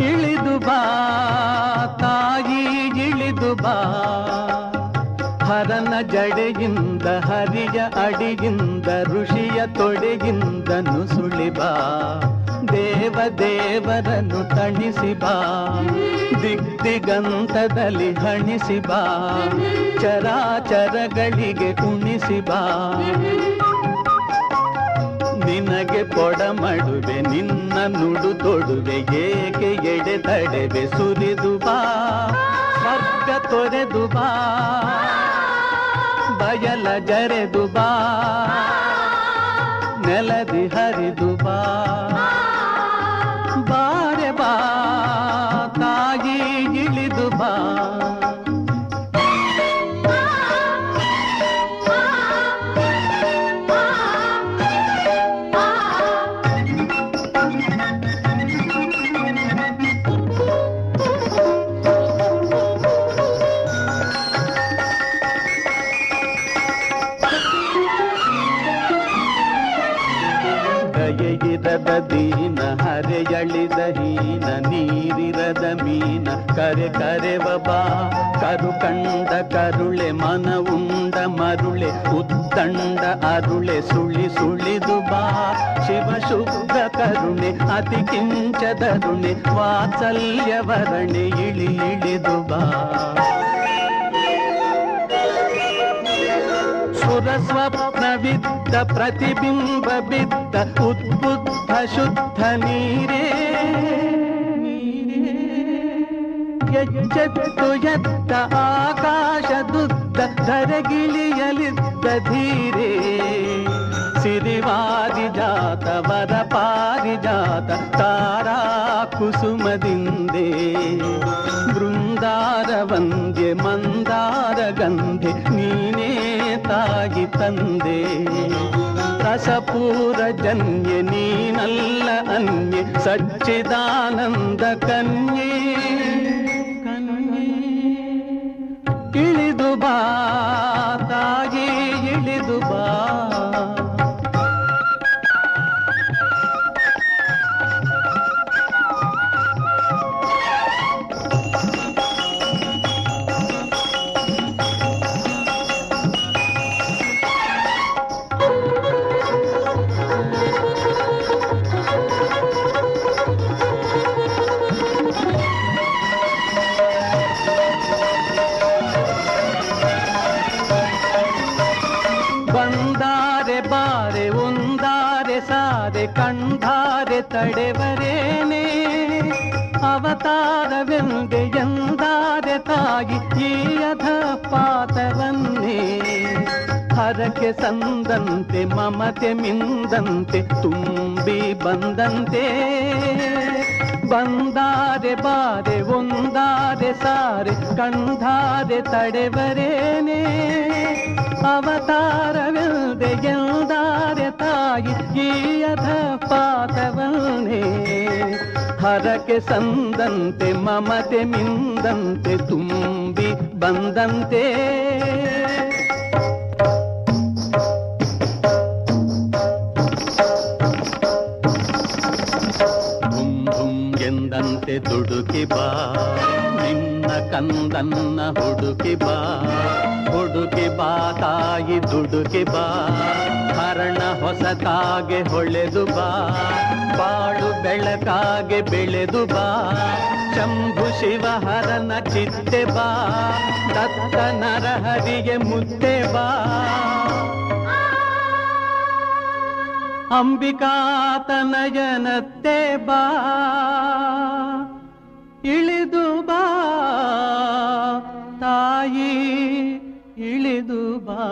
ಇಳಿದು ಬಾ, ತಾಯಿ ಇಳಿದು ಬಾ. ಹರನ ಜಡೆಯಿಂದ, ಹರಿಯ ಅಡಿಯಿಂದ, ಋಷಿಯ ತೊಡೆಯಿಂದ ಸುಳಿಬಾ ದೇವ ದೇವರನ್ನು ತಣಿಸಿ ಬಾ. ದಿಗ್ದಿಗಂತದಲ್ಲಿ ಹಣಿಸಿ ಬಾ. ಚರಾಚರಗಳಿಗೆ ಕುಣಿಸಿಬಾ ಬಾ. ನಿನಗೆ ಪೊಡ ಮಾಡುವೆ ನಿನ್ನ ನುಡು ತೊಡುವೆ ಏಕೆ ಎಡೆ ತಡೆವೆ, ಸುರಿದು ಬಾ, ಸ್ವರ್ಗ ತೊರೆದು ಬಾ, ಬಯಲ ಜರೆದು ಬಾ, ನೆಲದಿ ಹರಿದು ಬಾ, ಬಾರೆ ಬಾ, ತಾಯಿ ಇಳಿದು ಬಾ. ದಯೆಯಿರದ ದೀನ ಹರೆಯಳಿದ ಹೀನ, ನೀರಿರದ ಮೀನ. ಕರೆ ಕರೆವ ಬಾ ಕರು ಕಂಡ ಕರುಳೆ, ಮನವುಂಡ ಮರುಳೆ, ಉತ್ತಂಡ ಅರುಳೆ, ಸುಳಿ ಸುಳಿದು ಬಾ. ಶಿವ ಶುಭ ಕರುಣೆ, ಅತಿ ಕಿಂಚದರುಣೆ ವಾತ್ಸಲ್ಯವರಣೆ, ಇಳಿ ಇಳಿದು ಬಾ. ಸುರಸ್ವಪ್ನವಿದ್ದ ಪ್ರತಿಬಿಂಬ ಬಿದ್ದ ಉದ್ಬುದ್ಧ ಶುದ್ಧ ನೀರೇ ಎಚ್ಚೆತ್ತು ಎತ್ತ ಆಕಾಶದುದ್ದ ಧರೆಗಿಳಿಯಲಿದ್ದ ಧೀರೇ ಸಿರಿವಾರಿ ಜಾತ ವರ ಪಾರಿಜಾತ ತಾರಾ ಕುಸುಮದಿಂದೇ ತಂದೆ. ರಸಪೂರ ಜನ್ಯ ನೀನಲ್ಲ ಅನ್ಯ ಸಚ್ಚಿದಾನಂದ ಕನ್ಯೆ. ಇಳಿದು ಬಾ ತಾಯಿ ಇಳಿದು ಬಾ. ಬಾರೆ ಒಂದಾರೆ ಸಾರೆ ಕಂಧಾರೆ ತಡೆವರೇನೆ. ಅವತಾರವೆಂದೆ ಎಂದಾರೆ ತಾಗಿ ಈ ಅಧ ಪಾತವನ್ನೇ ಹರಕೆ ಸಂದಂತೆ, ಮಮತೆ ಮಿಂದಂತೆ, ತುಂಬಿ ಬಂದಂತೆ. ಬಂದಾರೆ ಬಾರೆ, ಒಂದಾರೆ ಸಾರೆ ಕಂಧಾರೆ ತಡೆವರೇನೆ. ಅವತಾರವಿಲ್ದೆ ಎಂದಾರೆ ತಾಯಿ, ಈ ಅಧ ಪಾತವನ್ನೇ ಹರಕೆ ಸಂದಂತೆ, ಮಮತೆ ಮಿಂದಂತೆ, ತುಂಬಿ ಬಂದಂತೆ. ಧುಂ ಧುಂ ಎಂದಂತೆ ದುಡುಕಿ ಬಾ ನಿನ್ನ ಕಂದನ್ನ ಹುಡುಕಿ ಬಾ ಹುಡುಕಿ ಬಾ ತಾಯಿ ದುಡುಕಿ ಬಾ. ಹರಣ ಹೊಸತಾಗೆ ಹೊಳೆದು ಬಾ, ಬಾಳು ಬೆಳಕಾಗೆ ಬೆಳೆದು ಬಾ. ಶಂಭು ಶಿವ ಹರನ ಚಿತ್ತೆ ಬಾ ದತ್ತ ನರಹರಿಗೆ ಮುತ್ತೆ ಬಾ. ಅಂಬಿಕಾತನಯನತ್ತೆ ಬಾ, ಇಳಿದು ತಾಯಿ ಇಳಿದು ಬಾ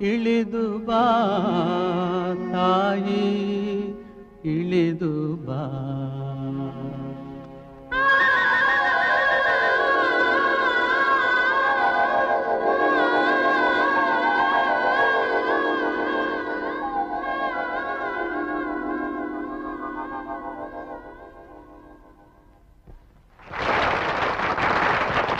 ಇಳಿದು ಬಾ ತಾಯಿ ಇಳಿದು ಬಾ.